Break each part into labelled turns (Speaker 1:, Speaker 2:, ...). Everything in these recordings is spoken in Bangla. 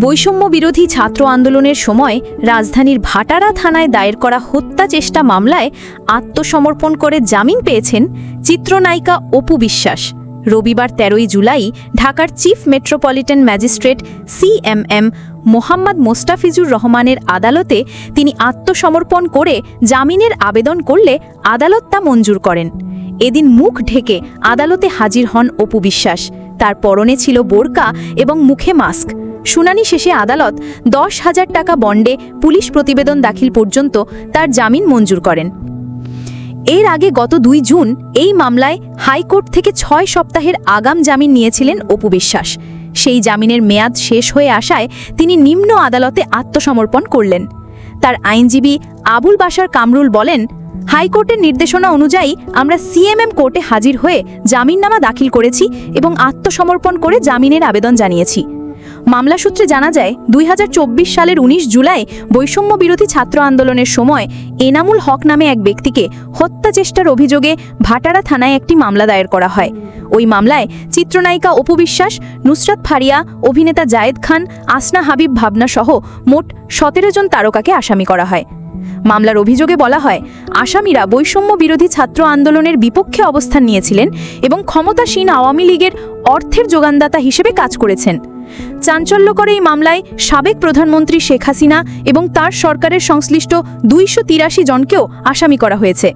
Speaker 1: বৈষম্য বিরোধী ছাত্র আন্দোলনের সময় রাজধানীর ভাটারা থানায় দায়ের করা হত্যা চেষ্টা মামলায় আত্মসমর্পণ করে জামিন পেয়েছেন চিত্রনায়িকা অপু বিশ্বাস। রবিবার তেরোই জুলাই ঢাকার chief metropolitan magistrate CMM Mohammad Mostafizur রহমানের আদালতে তিনি আত্মসমর্পণ করে জামিনের আবেদন করলে আদালত তা মঞ্জুর করেন। এদিন মুখ ঢেকে আদালতে হাজির হন অপু বিশ্বাস। তার পরনে ছিল বোরকা এবং মুখে মাস্ক। শুনানি শেষে আদালত দশ হাজার টাকা বন্ডে পুলিশ প্রতিবেদন দাখিল পর্যন্ত তার জামিন মঞ্জুর করেন। এর আগে গত দুই জুন এই মামলায় হাইকোর্ট থেকে ছয় সপ্তাহের আগাম জামিন নিয়েছিলেন অপু বিশ্বাস। সেই জামিনের মেয়াদ শেষ হয়ে আসায় তিনি নিম্ন আদালতে আত্মসমর্পণ করলেন। তার আইনজীবী আবুল বাশার কামরুল বলেন, হাইকোর্টের নির্দেশনা অনুযায়ী আমরা সিএমএম কোর্টে হাজির হয়ে জামিননামা দাখিল করেছি এবং আত্মসমর্পণ করে জামিনের আবেদন জানিয়েছি। মামলা সূত্রে জানা যায়, দুই হাজার চব্বিশ সালের ১৯ জুলাই বৈষম্য বিরোধী ছাত্র আন্দোলনের সময় এনামুল হক নামে এক ব্যক্তিকে হত্যা চেষ্টার অভিযোগে ভাটারা থানায় একটি মামলা দায়ের করা হয়। ওই মামলায় চিত্রনায়িকা অপু বিশ্বাস, নুসরাত ফারিয়া, অভিনেতা জায়েদ খান, আসনা হাবিব ভাবনা সহ মোট সতেরো জন তারকাকে আসামি করা হয়। মামলার অভিযোগে বলা হয়, আসামিরা বৈষম্য বিরোধী ছাত্র আন্দোলনের বিপক্ষে অবস্থান নিয়েছিলেন এবং ক্ষমতাসীন আওয়ামী লীগের অর্থের যোগানদাতা হিসেবে কাজ করেছেন। চাঞ্চল্যকর এই মামলায় সাবেক প্রধানমন্ত্রী শেখ হাসিনা এবং তার সরকারের সংশ্লিষ্ট দুইশো তিরাশি জনকেও আসামি করা হয়েছে।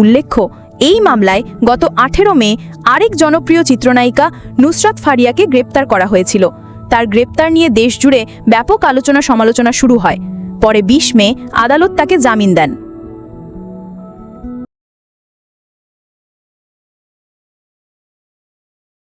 Speaker 1: উল্লেখ্য, এই মামলায় গত আঠেরো মে আরেক জনপ্রিয় চিত্রনায়িকা নুসরাত ফারিয়াকে গ্রেপ্তার করা হয়েছিল। তার গ্রেপ্তার নিয়ে দেশজুড়ে ব্যাপক আলোচনা সমালোচনা শুরু হয়। পরে ২০ মে আদালত তাকে জামিন দেন।